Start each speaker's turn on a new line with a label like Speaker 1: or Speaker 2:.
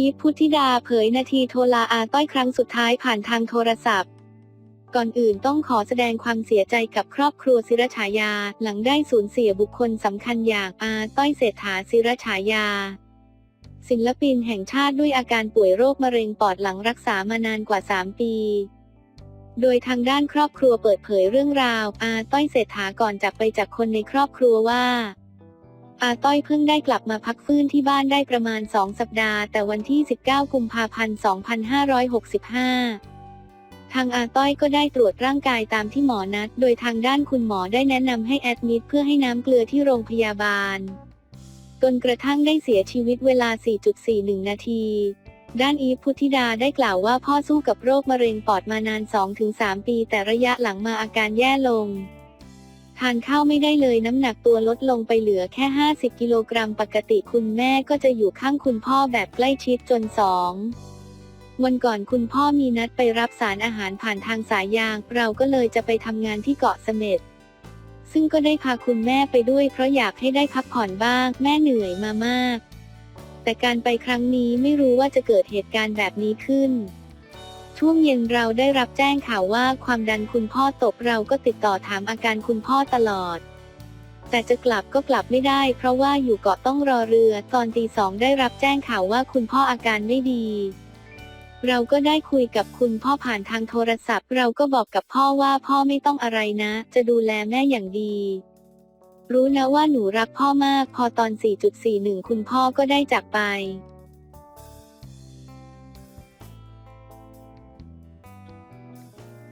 Speaker 1: อีฟพุทธิดาเผยนาทีโทรลาอาต้อยครั้งสุดท้ายผ่านทางโทรศัพท์ ก่อนอื่นต้องขอแสดงความเสียใจกับครอบครัวศิรฉายา หลังได้สูญเสียบุคคลสำคัญอย่างอาต้อยเศรษฐาศิรฉายา ศิลปินแห่งชาติด้วยอาการป่วยโรคมะเร็งปอดหลังรักษามานานกว่า 3 ปี โดยทางด้านครอบครัวเปิดเผยเรื่องราวอาต้อยเศรษฐาก่อนจากไปจากคนในครอบครัวว่า อาต้อยเพิ่งได้กลับมาพักฟื้นที่บ้านได้ประมาณ 2 สัปดาห์ แต่วันที่ 19 กุมภาพันธ์ 2565ทางอาต้อยก็ได้ตรวจร่างกายตามที่หมอนัด โดยทางด้านคุณหมอได้แนะนำให้แอดมิดเพื่อให้น้ำเกลือที่โรงพยาบาล จนกระทั่งได้เสียชีวิตเวลา 4.41 นาที ด้านอีฟพุทธิดาได้กล่าวว่าพ่อสู้กับโรคมะเร็งปอดมานาน 2-3 ปี แต่ระยะหลังมาอาการแย่ลง ทานข้าวไม่ได้เลยน้ำหนักตัวลดลงไปเหลือแค่ 50 กิโลกรัมปกติคุณแม่ก็จะอยู่ข้างคุณพ่อแบบใกล้ชิดจนสองวันก่อนคุณพ่อมีนัดไปรับสารอาหารผ่านทางสายยาง เราก็เลยจะไปทำงานที่เกาะเสม็ดซึ่งก็ได้พาคุณแม่ไปด้วยเพราะอยากให้ได้พักผ่อนบ้าง แม่เหนื่อยมามาก แต่การไปครั้งนี้ไม่รู้ว่าจะเกิดเหตุการณ์แบบนี้ขึ้น ช่วงเย็นเราได้รับแจ้งข่าวว่าความดันคุณพ่อตกเราก็ติดต่อถามอาการคุณพ่อตลอด แต่จะกลับก็กลับไม่ได้ เพราะว่าอยู่เกาะต้องรอเรือ ตอนตีสองได้รับแจ้งข่าวว่าคุณพ่ออาการไม่ดี เราก็ได้คุยกับคุณพ่อผ่านทางโทรศัพท์ เราก็บอกกับพ่อว่าพ่อไม่ต้องอะไรนะ จะดูแลแม่อย่างดีรู้นะว่าหนูรักพ่อมาก พอตอน 4.41 คุณพ่อก็ได้จากไป